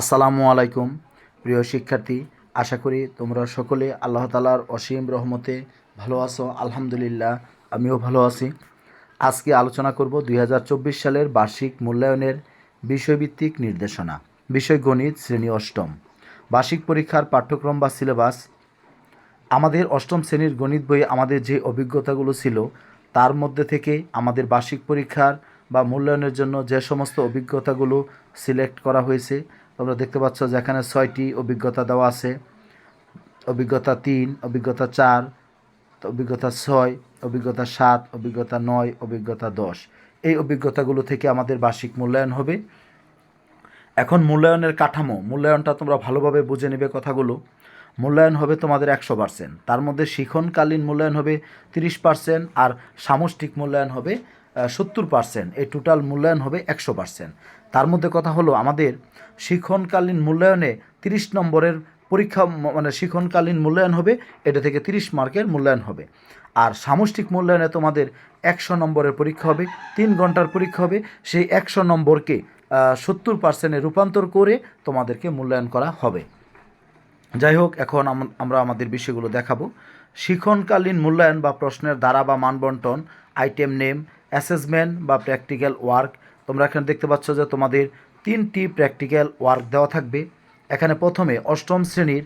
আসসালামু আলাইকুম, প্রিয় শিক্ষার্থী। আশা করি তোমরা সকলে আল্লাহ তালার অসীম রহমতে ভালো আছো, আলহামদুলিল্লাহ, আমিও ভালো আছি। আজকে আলোচনা করব দুই হাজার চব্বিশ সালের বার্ষিক মূল্যায়নের বিষয়ভিত্তিক নির্দেশনা, বিষয় গণিত শ্রেণি অষ্টম। বার্ষিক পরীক্ষার পাঠ্যক্রম বা সিলেবাস, আমাদের অষ্টম শ্রেণির গণিত বইয়ে আমাদের যে অভিজ্ঞতাগুলো ছিল, তার মধ্যে থেকে আমাদের বার্ষিক পরীক্ষার বা মূল্যায়নের জন্য যে সমস্ত অভিজ্ঞতাগুলো সিলেক্ট করা হয়েছে তোমরা দেখতে পাচ্ছ যে এখানে ছয়টি অভিজ্ঞতা দেওয়া আছে। অভিজ্ঞতা তিন, অভিজ্ঞতা চার, অভিজ্ঞতা ছয়, অভিজ্ঞতা সাত, অভিজ্ঞতা নয়, অভিজ্ঞতা দশ। এই অভিজ্ঞতাগুলো থেকে আমাদের বার্ষিক মূল্যায়ন হবে। এখন মূল্যায়নের কাঠামো, মূল্যায়নটা তোমরা ভালোভাবে বুঝে নেবে কথাগুলো। মূল্যায়ন হবে তোমাদের একশো পার্সেন্ট। তার মধ্যে শিখনকালীন মূল্যায়ন হবে তিরিশ পার্সেন্ট আর সামষ্টিক মূল্যায়ন হবে সত্তর পার্সেন্ট। এই টোটাল মূল্যায়ন হবে একশো পার্সেন্ট। তার মধ্যে কথা হলো আমাদের শিক্ষণকালীন মূল্যায়নে তিরিশ নম্বরের পরীক্ষা মানে শিক্ষণকালীন মূল্যায়ন হবে, এটা থেকে তিরিশ মার্কের মূল্যায়ন হবে। আর সামষ্টিক মূল্যায়নে তোমাদের একশো নম্বরের পরীক্ষা হবে, তিন ঘণ্টার পরীক্ষা হবে, সেই একশো নম্বরকে সত্তর পার্সেন্টে রূপান্তর করে তোমাদেরকে মূল্যায়ন করা হবে। যাই হোক, এখন আমরা আমাদের বিষয়গুলো দেখাবো। শিক্ষণকালীন মূল্যায়ন বা প্রশ্নের দ্বারা বা মানবন্টন আইটেম নেম অ্যাসেসমেন্ট বা প্র্যাকটিক্যাল ওয়ার্ক তোমরা এখানে দেখতে পাচ্ছ যে তোমাদের তিনটি প্র্যাকটিক্যাল ওয়ার্ক দেওয়া থাকবে। এখানে প্রথমে অষ্টম শ্রেণির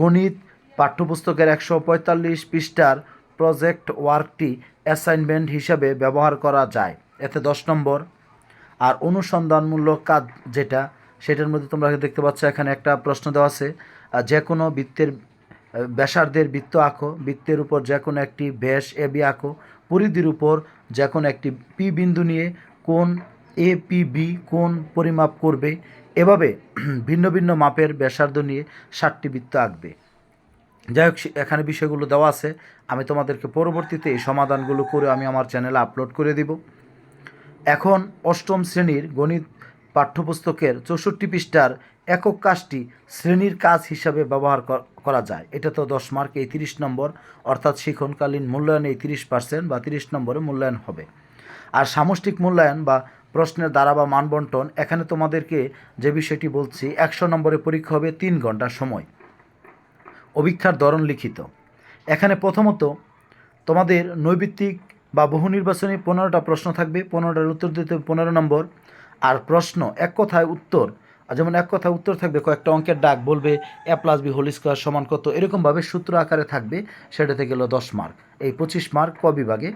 গণিত পাঠ্যপুস্তকের একশো পঁয়তাল্লিশ পৃষ্ঠার প্রজেক্ট ওয়ার্কটি অ্যাসাইনমেন্ট হিসাবে ব্যবহার করা যায়। এতে দশ নম্বর। আর অনুসন্ধানমূলক কাজ যেটা, সেটার মধ্যে তোমরা দেখতে পাচ্ছ এখানে একটা প্রশ্ন দেওয়া আছে যে কোনো বৃত্তের ব্যাসার্ধের বৃত্ত আঁকো, বৃত্তের উপর যে কোনো একটি ব্যাস এ বি আঁকো, পরিধির উপর যে কোনো একটি পি বিন্দু নিয়ে কোন এ পি বি কোন পরিমাপ করবে? এভাবে ভিন্ন ভিন্ন মাপের ব্যাসার্ধ নিয়ে ষাটটি বৃত্ত আঁকবে। যাই হোক এখানে বিষয়গুলো দেওয়া আছে। আমি তোমাদেরকে পরবর্তীতে এই সমাধানগুলো করে আমি আমার চ্যানেলে আপলোড করে দিব। এখন অষ্টম শ্রেণির গণিত পাঠ্যপুস্তকের চৌষট্টি পৃষ্ঠার একক কাজটি শ্রেণির কাজ হিসাবে ব্যবহার করা যায়। এটা তো দশ মার্ক, এই তিরিশ নম্বর, অর্থাৎ শিক্ষণকালীন মূল্যায়নে এই তিরিশ পার্সেন্ট বা তিরিশ নম্বরে মূল্যায়ন হবে। আর সামষ্টিক মূল্যায়ন বা প্রশ্নের দ্বারা বা মানবন্টন, এখানে তোমাদেরকে যে বিষয়টি বলছি, একশো নম্বরে পরীক্ষা হবে তিন ঘণ্টার সময়। অভিক্ষার ধরন লিখিত। এখানে প্রথমত তোমাদের নৈবিত্তিক বা বহু নির্বাচনী পনেরোটা প্রশ্ন থাকবে, পনেরোটার উত্তর দিতে পনেরো নম্বর। আর প্রশ্ন এক কথায় উত্তর যেমন এক কথায় উত্তর থাকবে, কয়েকটা অঙ্কের ডাক বলবে, A plus B whole square সমান কত, এরকমভাবে সূত্র আকারে থাকবে সেটাতে গেল দশ মার্ক। এই পঁচিশ মার্ক ক বিভাগে।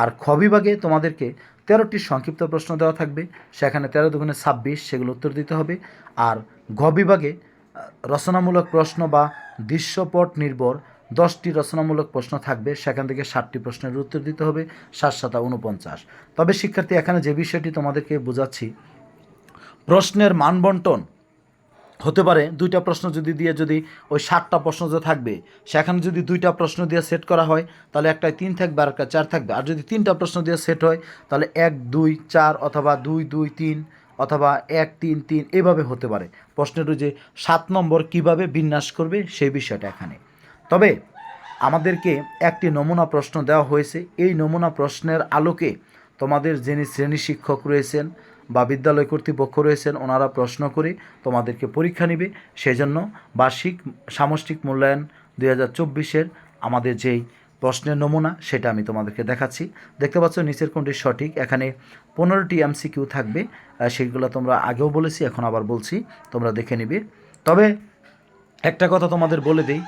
আর খ বিভাগে তোমাদেরকে তেরোটি সংক্ষিপ্ত প্রশ্ন দেওয়া থাকবে। সেখানে তেরো দুগুণে ছাব্বিশ সেগুলো উত্তর দিতে হবে। আর ঘ বিভাগে রচনামূলক প্রশ্ন বা দৃশ্যপট নির্ভর দশটি রচনামূলক প্রশ্ন থাকবে। সেখান থেকে ষাটটি প্রশ্নের উত্তর দিতে হবে, সাত সাতা উনপঞ্চাশ তবে শিক্ষার্থী, এখানে যে বিষয়টি তোমাদেরকে বোঝাচ্ছি, প্রশ্নের মানবন্টন হতে পারে দুইটা প্রশ্ন যদি দিয়ে যদি ওই ষাটটা প্রশ্ন যে থাকবে, সেখানে যদি দুইটা প্রশ্ন দিয়ে সেট করা হয়, তাহলে একটায় তিন থাকবে আর একটা চার থাকবে। আর যদি তিনটা প্রশ্ন দিয়ে সেট হয়, তাহলে এক, দুই, চার অথবা দুই দুই, তিন অথবা এক, তিন তিন এভাবে হতে পারে। প্রশ্নের যে সাত নম্বর কীভাবে বিন্যাস করবে, সেই বিষয়টা এখানে। তবে আমাদেরকে একটি নমুনা প্রশ্ন দেওয়া হয়েছে। এই নমুনা প্রশ্নের আলোকে তোমাদের যিনি শ্রেণি শিক্ষক রয়েছেন বা বিদ্যালয় কর্তৃপক্ষ রয়েছেন, ওনারা প্রশ্ন করে তোমাদেরকে পরীক্ষা নেবে। সেজন্য বার্ষিক সামষ্টিক মূল্যায়ন দুই হাজার চব্বিশের আমাদের যেই প্রশ্নের নমুনা, সেটা আমি তোমাদেরকে দেখাচ্ছি। দেখতে পাচ্ছ, নিচের কোনটি সঠিক। এখানে পনেরোটি এমসিকিউ থাকবে সেগুলো তোমরা আগেও বলেছি, এখন আবার বলছি, তোমরা দেখে নিবে। তবে একটা কথা তোমাদের বলে দিই,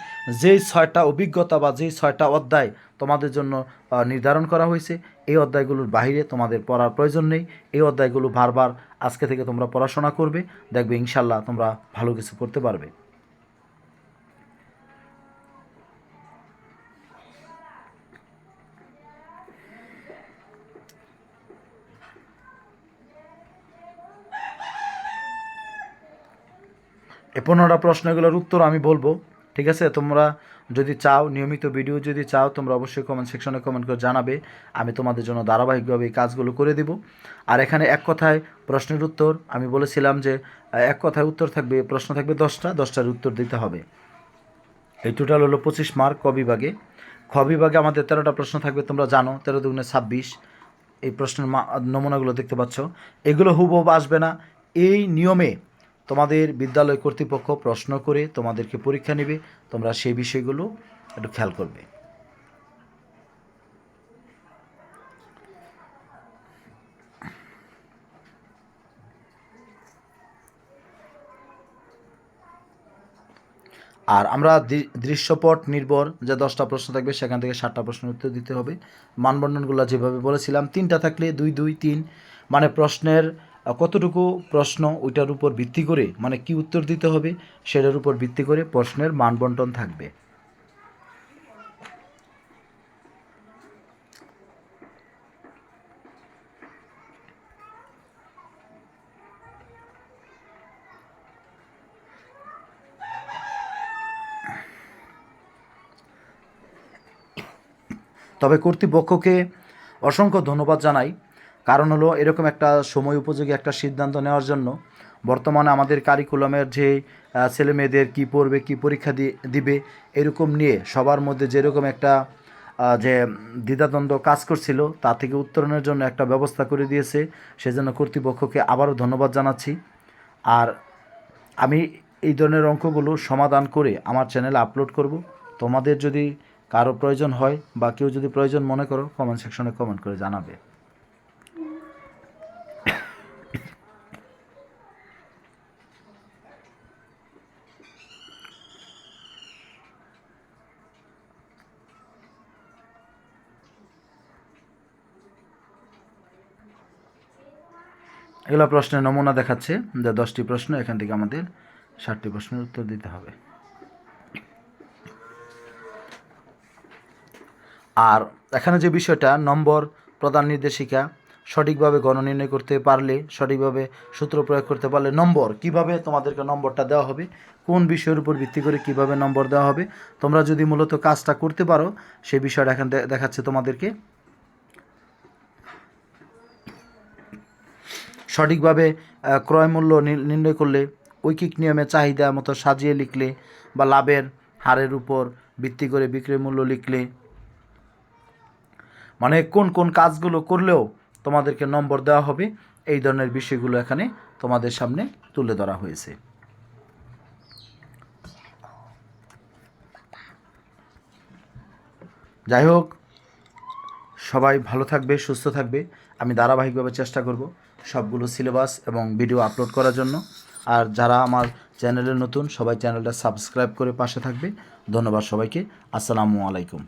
যেই ছয়টা অভিজ্ঞতা বা যেই ছয়টা অধ্যায় তোমাদের জন্য নির্ধারণ করা হয়েছে এই অধ্যায়গুলোর বাইরে তোমাদের পড়ার প্রয়োজন নেই। এই অধ্যায়গুলো বারবার আজকে থেকে তোমরা পড়াশোনা করবে, দেখবে ইনশাল্লাহ তোমরা ভালো কিছু করতে পারবে। এই পনেরোটা প্রশ্নগুলোর উত্তর আমি বলব। ঠিক আছে? তোমরা যদি চাও, নিয়মিত ভিডিও যদি চাও, তোমরা অবশ্যই কমেন্ট সেকশনে কমেন্ট করে জানাবে। আমি তোমাদের জন্য ধারাবাহিকভাবে এই কাজগুলো করে দিব। আর এখানে এক কথায় প্রশ্নের উত্তর, আমি বলেছিলাম যে এক কথায় উত্তর থাকবে, প্রশ্ন থাকবে দশটা, দশটার উত্তর দিতে হবে। এই টোটাল হলো পঁচিশ মার্ক ক বিভাগে। খ বিভাগে আমাদের তেরোটা প্রশ্ন থাকবে, তোমরা জানো, তেরো দুগুণে ছাব্বিশ। এই প্রশ্নের নমুনাগুলো দেখতে পাচ্ছ। এগুলো হুবহুব আসবে না। এই নিয়মে তোমাদের বিদ্যালয় কর্তৃপক্ষ প্রশ্ন করে তোমাদেরকে পরীক্ষা নেবে, তোমরা সেই বিষয়গুলো একটু খেয়াল করবে। আর আমরা দৃশ্যপট নির্ভর যে দশটা প্রশ্ন থাকবে, সেখান থেকে সাতটা প্রশ্নের উত্তর দিতে হবে। মানবন্ধনগুলো যেভাবে বলেছিলাম, তিনটা থাকলে দুই দুই, তিন মানে প্রশ্নের কতটুকু প্রশ্ন ওইটার উপর ভিত্তি করে মানে কি উত্তর দিতে হবে, সেটার উপর ভিত্তি করে প্রশ্নের মানবন্টন থাকবে। তবে কর্তৃপক্ষকে অসংখ্য ধন্যবাদ জানাই। কারণ হলো এরকম একটা সময় উপযোগী একটা সিদ্ধান্ত নেওয়ার জন্য বর্তমানে আমাদের কারিকুলামের যে ছেলে মেয়েদের কী পড়বে, কী পরীক্ষা দিবে, এরকম নিয়ে সবার মধ্যে যেরকম একটা যে দ্বিধাদ্বন্দ্ব কাজ করছিল, তা থেকে উত্তরণের জন্য একটা ব্যবস্থা করে দিয়েছে, সেজন্য কর্তৃপক্ষকে আবারও ধন্যবাদ জানাচ্ছি। আর আমি এই ধরনের অঙ্কগুলো সমাধান করে আমার চ্যানেলে আপলোড করব। তোমাদের যদি কারও প্রয়োজন হয় বা কেউ যদি প্রয়োজন মনে করো কমেন্ট সেকশনে কমেন্ট করে জানাবে। এগুলো প্রশ্নের নমুনা দেখাচ্ছে, যে দশটি প্রশ্ন, এখান থেকে আমাদের ষাটটি প্রশ্নের উত্তর দিতে হবে। আর এখানে যে বিষয়টা, নম্বর প্রদান নির্দেশিকা, সঠিকভাবে গণনির্ণয় করতে পারলে, সঠিকভাবে সূত্র প্রয়োগ করতে পারলে নম্বর, কীভাবে তোমাদেরকে নম্বরটা দেওয়া হবে, কোন বিষয়ের উপর ভিত্তি করে কীভাবে নম্বর দেওয়া হবে, তোমরা যদি মূলত কাজটা করতে পারো সেই বিষয়টা এখানে দেখাচ্ছে তোমাদেরকে। সঠিকভাবে আহ, ক্রয় মূল্য নি- নির্ণয় করলে ঐকিক নিয়মে চাহিদা মতো সাজিয়ে লিখলে বা লাভের হারের উপর ভিত্তি করে বিক্রয় মূল্য লিখলে। মানে কোন কোন কাজগুলো করলেও তোমাদেরকে নম্বর দেওয়া হবে এই ধরনের বিষয়গুলো এখানে তোমাদের সামনে তুলে ধরা হয়েছে। যাই হোক সবাই ভালো থাকবে, সুস্থ থাকবে। আমি ধারাবাহিকভাবে চেষ্টা করব সবগুলো সিলেবাস এবং ভিডিও আপলোড করার জন্য। আর যারা আমার চ্যানেলে নতুন, সবাই চ্যানেলটা সাবস্ক্রাইব করে পাশে থাকবে। ধন্যবাদ সবাইকে। আসসালামু আলাইকুম।